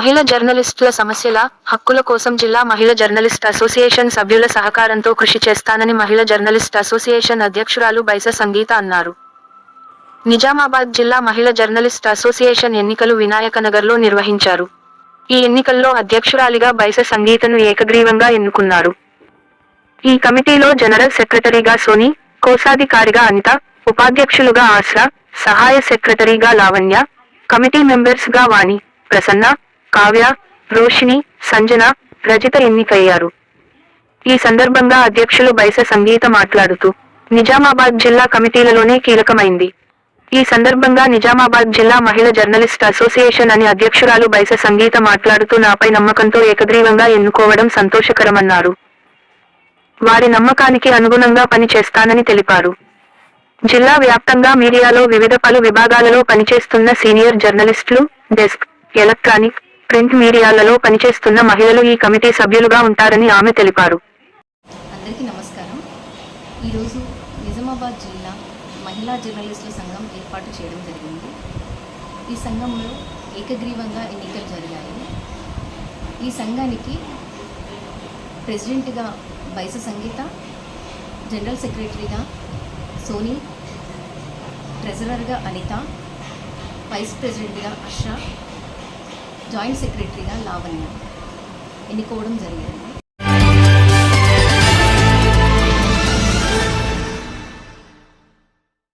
మహిళా జర్నలిస్టుల సమస్యల హక్కుల కోసం జిల్లా మహిళా జర్నలిస్ట్ అసోసియేషన్ సభ్యుల సహకారంతో కృషి చేస్తానని మహిళా జర్నలిస్ట్ అసోసియేషన్ అధ్యక్షురాలు బైస సంగీత అన్నారు. నిజామాబాద్ జిల్లా మహిళా జర్నలిస్ట్ అసోసియేషన్ ఎన్నికలు వినాయకనగర్లో నిర్వహించారు. ఈ ఎన్నికల్లో అధ్యక్షురాలిగా బైస సంగీతను ఏకగ్రీవంగా ఎన్నుకున్నారు. ఈ కమిటీలో జనరల్ సెక్రటరీగా సోని కోశాధికారిగా అనిత ఉపాధ్యక్షులుగా ఆశ్రా సహాయ సెక్రటరీగా లావణ్య కమిటీ మెంబర్స్గా వాణి ప్రసన్న కావ్య రోషిణి సంజన రజిత ఎన్నికయ్యారు. ఈ సందర్భంగా అధ్యక్షులు బైస సంగీత మాట్లాడుతూ నిజామాబాద్ జిల్లా కమిటీలలోనే కీలకమైంది. ఈ సందర్భంగా నిజామాబాద్ జిల్లా మహిళ జర్నలిస్ట్ అసోసియేషన్ అని అధ్యక్షురాలు బైస సంగీత మాట్లాడుతూ నాపై నమ్మకంతో ఏకగ్రీవంగా ఎన్నుకోవడం సంతోషకరమన్నారు. వారి నమ్మకానికి అనుగుణంగా పని చేస్తానని తెలిపారు. జిల్లా వ్యాప్తంగా మీడియాలో వివిధ పలు విభాగాలలో పనిచేస్తున్న సీనియర్ జర్నలిస్టులు డెస్క్ ఎలక్ట్రానిక్ ప్రింట్ మీడియాలలో పనిచేస్తున్న మహిళలు ఈ కమిటీ సభ్యులుగా ఉంటారని ఆమె తెలిపారు. అందరికీ నమస్కారం. ఈరోజు నిజామాబాద్ జిల్లా మహిళా జర్నలిస్టుల సంఘం ఏర్పాటు చేయడం జరిగింది. ఈ సంఘంలో ఏకగ్రీవంగా ఎన్నికలు జరిగాయి. ఈ సంఘానికి ప్రెసిడెంట్గా బైస సంగీత జనరల్ సెక్రటరీగా సోని ట్రెజరర్గా అనిత వైస్ ప్రెసిడెంట్గా అషా జాయింట్ సెక్రటరీగా లావణ్య ఎన్నుకోవడం జరిగింది.